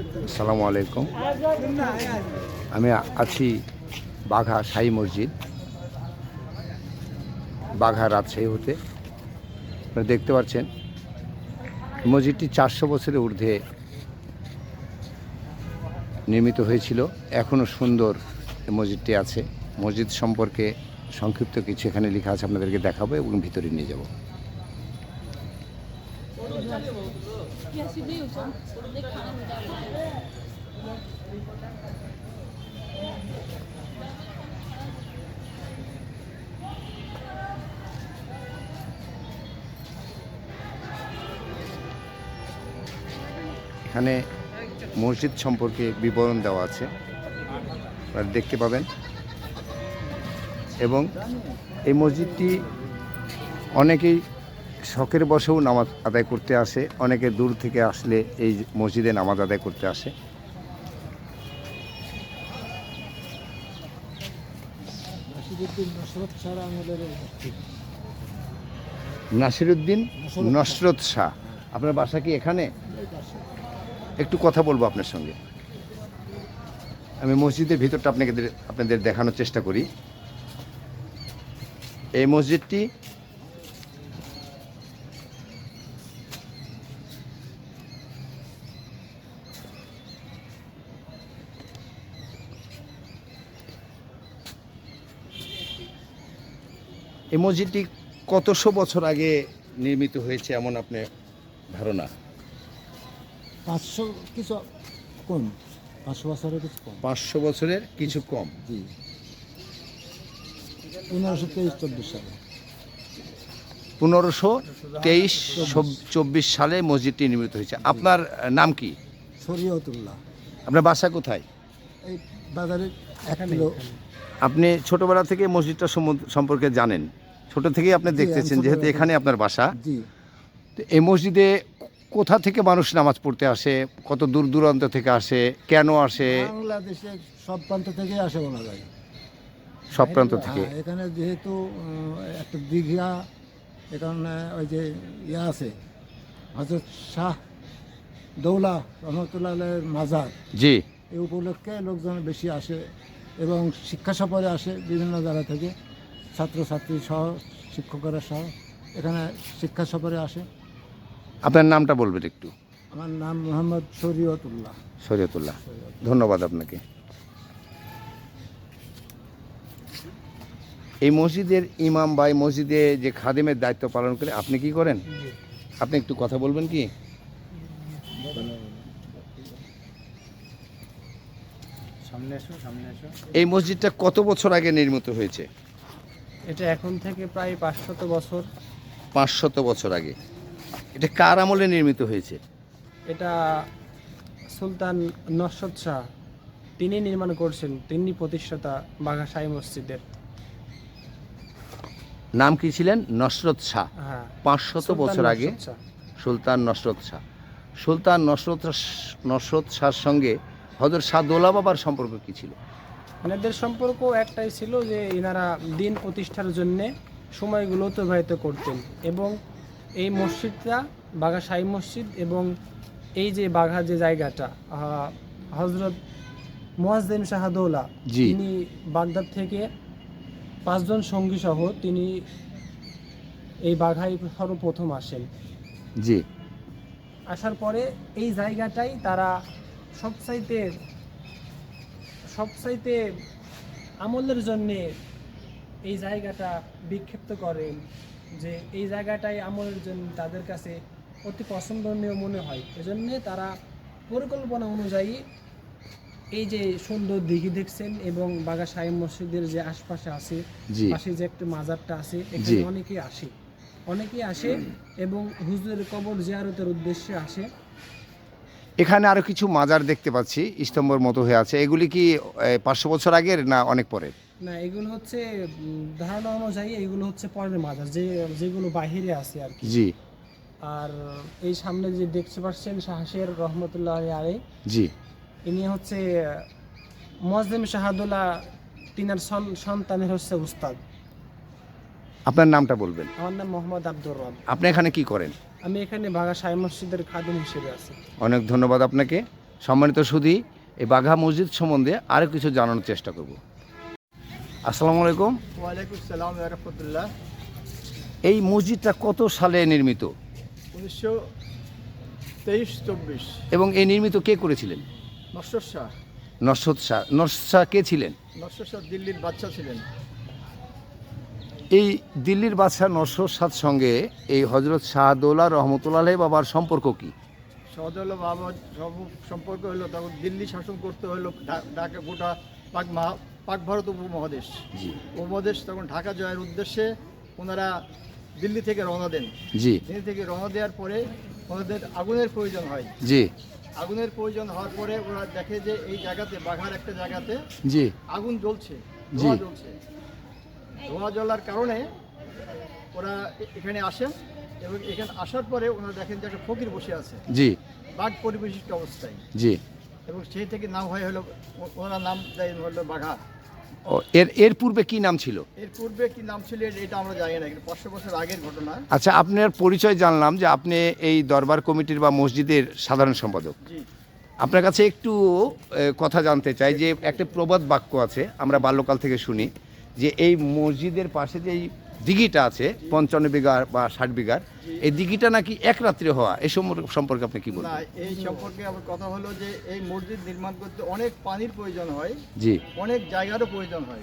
আসসালামু আলাইকুম। আমি আছি বাঘা সাই মসজিদ। বাঘা রাজশাহী হতে। দেখতে পাচ্ছেন, মসজিদটি চারশো বছরের ঊর্ধ্বে নির্মিত হয়েছিল। এখনও সুন্দর মসজিদটি আছে। মসজিদ সম্পর্কে সংক্ষিপ্ত কিছু এখানে লেখা আছে, আপনাদেরকে দেখাবো এবং ভিতরে নিয়ে যাব। এখানে মসজিদ সম্পর্কে বিবরণ দেওয়া আছে। দেখতে পাবেন। এবং এই মসজিদটি অনেকেই শখের বসেও নামাজ আদায় করতে আসে। অনেকে দূর থেকে আসলে এই মসজিদে নামাজ আদায় করতে আসে। নাসিরুদ্দিন নসরত শাহ আপনার বাসা কি এখানে? একটু কথা বলব আপনার সঙ্গে। আমি মসজিদের ভিতরটা আপনাকে আপনাদের দেখানোর চেষ্টা করি। এই মসজিদটি এই মসজিদটি কতশো বছর আগে নির্মিত হয়েছে এমন আপনার ধারণা? পাঁচশো কিছু কম পাঁচশো বছরের কিছু কম। পাঁচশো বছরের কিছু কম? জি। পনেরোশো তেইশ চব্বিশ সালে। পনেরোশো তেইশ চব্বিশ সালে মসজিদটি নির্মিত হয়েছে। আপনার নাম কি? শরীয়তুল্লাহ। আপনার বাসা কোথায়? এই বাজারে এক কিলো আপনি ছোটবেলা থেকে মসজিদটা সম্পর্কে জানেন। ছোট থেকেই আপনি দেখতেছেন যেহেতু এখানে আপনার বাসা। জি। তো এই মসজিদে কোথা থেকে মানুষ নামাজ পড়তে আসে? কত দূর দূরান্ত থেকে আসে? কেন আসে? বাংলাদেশে সব প্রান্ত থেকে আসে বলা যায়। সব প্রান্ত থেকে? হ্যাঁ, এখানে যেহেতু একটা দীঘা এখানে ওই যে ইয়ে আছে হজরত শাহ দৌলা রহমতুল্লাহ মাজার। জি। এই উপলক্ষে লোকজন বেশি আসে। এবং শিক্ষা সফরে আসে বিভিন্ন জায়গা থেকে ছাত্রছাত্রী সহ শিক্ষকেরা সহ এখানে শিক্ষা সফরে আসে। আপনার নামটা বলবেন একটু? আমার নাম মোহাম্মদ শরীয়তুল্লাহ। শরীয়তুল্লাহ। ধন্যবাদ আপনাকে। এই মসজিদের ইমাম বা এই মসজিদে যে খাদেমের দায়িত্ব পালন করে আপনি কি করেন? আপনি একটু কথা বলবেন কি সামনে এসো সামনে এসো এই মসজিদটা কত বছর আগে নির্মিত হয়েছে? এটা এখন থেকে প্রায় পাঁচশত বছর। পাঁচশত বছর আগে। এটা কার আমলে নির্মিত হয়েছে? এটা সুলতান নসরত শাহ। তিনি নির্মাণ করছেন তিনি প্রতিষ্ঠাতা বাঘা মসজিদের। নাম কি ছিলেন? নসরত শাহ। হ্যাঁ। পাঁচশত বছর আগে সুলতান নসরত শাহ। সুলতান নসরত নসরত শাহর সঙ্গে হজরত শাহ দোলা বাবার সম্পর্ক কি ছিল? এনাদের সম্পর্ক একটাই ছিল যে এনারা দিন প্রতিষ্ঠার জন্যে সময়গুলো অতিবাহিত করতেন এবং এই মসজিদটা বাঘা শাহী মসজিদ এবং এই যে বাঘা যে জায়গাটা হজরত মোয়াজ্জেম শাহাদৌলা। তিনি বাগদাদ থেকে পাঁচজন সঙ্গী সহ তিনি এই বাঘায় সর্বপ্রথম আসেন। জি। আসার পরে এই জায়গাটাই তারা সবচাইতে সবচাইতে আমলের জন্যে এই জায়গাটা বিক্ষিপ্ত করেন যে এই জায়গাটাই আমলের জন্য তাদের কাছে অতি পছন্দনীয় মনে হয়। এজন্যে তারা পরিকল্পনা অনুযায়ী এই যে সুন্দর দিঘি দেখছেন এবং বাগা সাহেব মসজিদের যে আশপাশে আছে পাশে যে একটা মাজারটা আছে এখানে অনেকেই আসে। অনেকেই আসে এবং হুজুরের কবর জিয়ারতের উদ্দেশ্যে আসে। এখানে আরও কিছু মাজার দেখতে পাচ্ছি স্তম্ভর মতো হয়ে আছে। এগুলি কি পাঁচশো বছর আগের না অনেক পরে না এগুলো হচ্ছে ধারণা অনুযায়ী এগুলো হচ্ছে পরের মাজার যে যেগুলো বাহিরে আছে আর কি। জি। আর এই সামনে যে দেখতে পাচ্ছেন শাহের রহমতুল্লাহ আলী জি। ইনি হচ্ছে মজলিম শাহাদুল্লাহ তিনার সন- সন্তানের হচ্ছে উস্তাদ। আপনার নামটা বলবেন। আমার নাম মোহাম্মদ আব্দুর রব। আপনি এখানে কি করেন? আমি এখানে বাঘা সাই মসজিদের খাদিম হিসেবে আছি। অনেক ধন্যবাদ আপনাকে। সম্মানিত সুধী এই বাঘা মসজিদ সম্বন্ধে আরও কিছু জানানোর চেষ্টা করব। আসসালামু আলাইকুম। ওয়ালাইকুম সালাম রহমতুল্লাহ। এই মসজিদটা কত সালে নির্মিত? উনিশশো তেইশ চব্বিশ। এবং এই নির্মিত কে করেছিলেন? নশ্বর শাহ। নসরত শাহ। নসরত শাহ কে ছিলেন? নশ্বর শাহ দিল্লির বাচ্চা ছিলেন। এই দিল্লির বাদশাহ নসরত শাহর সঙ্গে এই হজরত শাহদৌলা রহমতুল্লাহ বাবার সম্পর্ক কি? সহজল বাবা সম- সম্পর্ক হলো তখন দিল্লি শাসন করতে হলো ঢাকা গোটা পাক মহা পাক ভারত উপমহাদেশ। উপমহাদেশ তখন ঢাকা জয়ের উদ্দেশ্যে ওনারা দিল্লি থেকে রওনা দেন। জি। দিল্লি থেকে রওনা দেওয়ার পরে ওনাদের আগুনের প্রয়োজন হয়। জি। আগুনের প্রয়োজন হওয়ার পরে ওরা দেখে যে এই জায়গাতে বাঘার একটা জায়গাতে জি। আগুন জ্বলছে জি। জ্বলছে। ধোঁয়া জ্বলার কারণে ওরা এখানে আসেন এবং এখানে আসার পরে ওনারা দেখেন যে একটা ফকির বসে আছে। জি। বাঘ পরিবেশিত অবস্থায়। জি। এবং সেই থেকে নাম হয় হলো ওনার নাম দেয় হলো বাঘা। ও এর এর পূর্বে কি নাম ছিল? এর পূর্বে কি নাম ছিল এটা আমরা জানি না কিন্তু পাঁচশো বছর আগের ঘটনা। আচ্ছা আপনার পরিচয় জানলাম যে আপনি এই দরবার কমিটির বা মসজিদের সাধারণ সম্পাদক। আপনার কাছে একটু কথা জানতে চাই যে একটা প্রবাদ বাক্য আছে আমরা বাল্যকাল থেকে শুনি। যে এই মসজিদের পাশে যে এই দিঘিটা আছে পঞ্চান্ন বিঘা বা ষাট বিঘার এই দিঘিটা নাকি এক রাত্রে হওয়া? এই সম্পর্কে- সম্পর্কে আপনি কি বলবেন? এই সম্পর্কে আমার কথা হলো যে এই মসজিদ নির্মাণ করতে অনেক পানির প্রয়োজন হয় জি। অনেক জায়গারও প্রয়োজন হয়।